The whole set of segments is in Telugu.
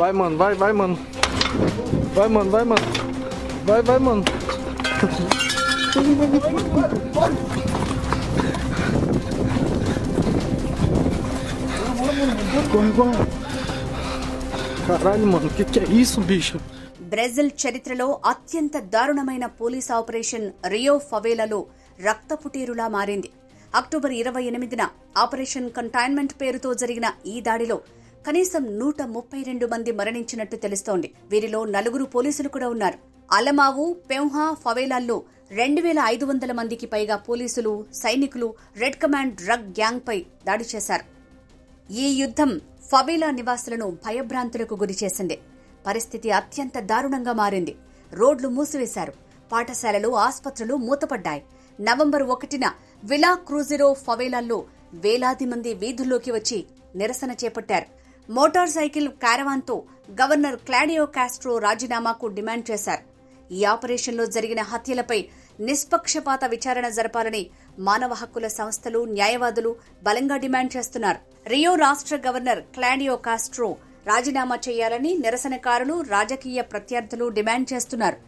Vai, mano, vai, vai, mano. Vai, mano, vai, mano. Vai, vai, mano. Corre, corre. Caralho, mano, o que, que é isso, bicho? Brazil చరిత్రలో అత్యంత దారుణమైన పోలీస్ ఆపరేషన్ రియో ఫవేలలో రక్తపుటీరులా మారింది అక్టోబర్ ఇరవై ఎనిమిదిన ఆపరేషన్ కంటైన్మెంట్ పేరుతో జరిగిన ఈ దాడిలో కనీసం నూట ముప్పై రెండు మంది మరణించినట్టు తెలుస్తోంది. వీరిలో నలుగురు పోలీసులు కూడా ఉన్నారు. అలమావు పెంహా ఫవేలాల్లో రెండు వేల ఐదు వందల మందికి పైగా పోలీసులు సైనికులు రెడ్ కమాండ్ డ్రగ్ గ్యాంగ్పై దాడి చేశారు. ఈ యుద్ధం ఫవేలా నివాసులను భయభ్రాంతులకు గురిచేసింది పరిస్థితి అత్యంత దారుణంగా మారింది. రోడ్లు మూసివేశారు. పాఠశాలలు ఆస్పత్రులు మూతపడ్డాయి. నవంబర్ ఒకటిన విలా క్రూజిరో ఫవేలాల్లో వేలాది మంది వీధుల్లోకి వచ్చి నిరసన చేపట్టారు. మోటార్ సైకిల్ క్యారవాన్తో గవర్నర్ క్లాడియో కాస్ట్రో రాజీనామాకు డిమాండ్ చేశారు. ఈ ఆపరేషన్లో జరిగిన హత్యలపై నిష్పక్షపాత విచారణ జరపాలని మానవ హక్కుల సంస్థలు న్యాయవాదులు బలంగా డిమాండ్ చేస్తున్నారు. రియో రాష్ట్ర గవర్నర్ క్లాడియో కాస్ట్రో రాజీనామా చేయాలని నిరసనకారులు రాజకీయ ప్రత్యర్థులు డిమాండ్ చేస్తున్నారు.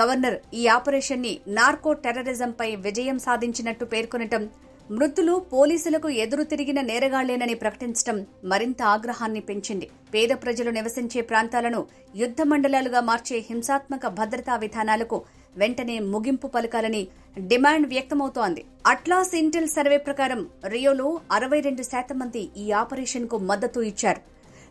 గవర్నర్ ఈ ఆపరేషన్ని నార్కో టెర్రరిజంపై విజయం సాధించినట్టు పేర్కొనటం మృతులు పోలీసులకు ఎదురు తిరిగిన నేరగాళ్ళేనని ప్రకటించడం మరింత ఆగ్రహాన్ని పెంచింది. పేద ప్రజలు నివసించే ప్రాంతాలను యుద్ధ మండలాలుగా మార్చే హింసాత్మక భద్రతా విధానాలకు వెంటనే ముగింపు పలకాలని డిమాండ్ వ్యక్తమవుతోంది. అట్లాస్ ఇంటెల్ సర్వే ప్రకారం రియోలో అరవై రెండు శాతం మంది ఈ ఆపరేషన్కు మద్దతు ఇచ్చారు.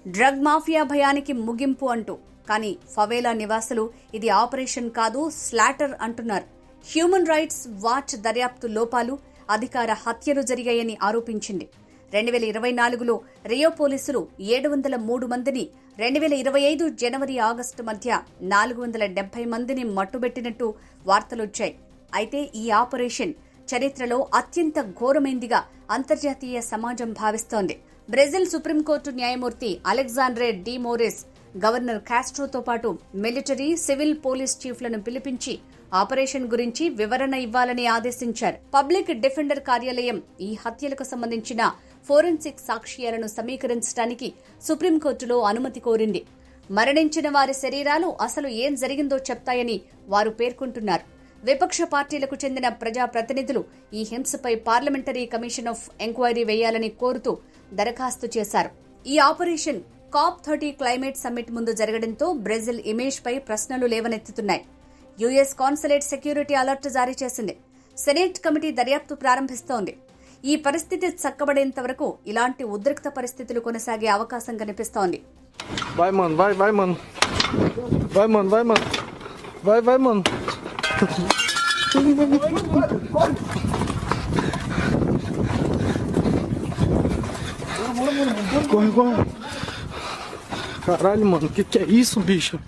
డ్రగ్ మాఫియా భయానికి ముగింపు అంటూ కానీ ఫవేలా నివాసులు ఇది ఆపరేషన్ కాదు స్లాటర్ అంటున్నారు. హ్యూమన్ రైట్స్ వాచ్ దర్యాప్తు లోపాలు అధికార హత్యలు జరిగాయని ఆరోపించింది. రెండు వేల ఇరవై నాలుగులో రియో పోలీసులు ఏడు వందల మూడు మందిని రెండు వేల ఇరవై ఐదు జనవరి ఆగస్టు మధ్య నాలుగు వందల డెబ్బై మందిని మట్టుబెట్టినట్టు వార్తలొచ్చాయి. అయితే ఈ ఆపరేషన్ చరిత్రలో అత్యంత ఘోరమైందిగా అంతర్జాతీయ సమాజం భావిస్తోంది. బ్రెజిల్ సుప్రీంకోర్టు న్యాయమూర్తి అలెగ్జాండ్రే డి మోరెస్ గవర్నర్ కాస్ట్రోతో పాటు మిలిటరీ సివిల్ పోలీస్ చీఫ్లను పిలిపించి ఆపరేషన్ గురించి వివరణ ఇవ్వాలని ఆదేశించారు. పబ్లిక్ డిఫెండర్ కార్యాలయం ఈ హత్యలకు సంబంధించిన ఫోరెన్సిక్ సాక్ష్యాలను సమీకరించడానికి సుప్రీంకోర్టులో అనుమతి కోరింది. మరణించిన వారి శరీరాలు అసలు ఏం జరిగిందో చెప్తాయని వారు పేర్కొంటున్నారు. విపక్ష పార్టీలకు చెందిన ప్రజా ప్రతినిధులు ఈ హింసపై పార్లమెంటరీ కమిషన్ ఆఫ్ ఎంక్వైరీ వేయాలని కోరుతూ దరఖాస్తు చేశారు. ఈ operation COP thirty climate summit ముందు జరగడంతో బ్రెజిల్ ఇమేజ్ పై ప్రశ్నలు లేవనెత్తుతున్నాయి. యుఎస్ కాన్సులేట్ సెక్యూరిటీ అలర్ట్ జారీ చేసింది సెనేట్ కమిటీ దర్యాప్తు ప్రారంభిస్తోంది ఈ పరిస్థితి చక్కబడేంత వరకు ఇలాంటి ఉద్రిక్త పరిస్థితులు కొనసాగే అవకాశం కనిపిస్తోంది Corre, corre. Caralho, mano, o que, que é isso, bicho?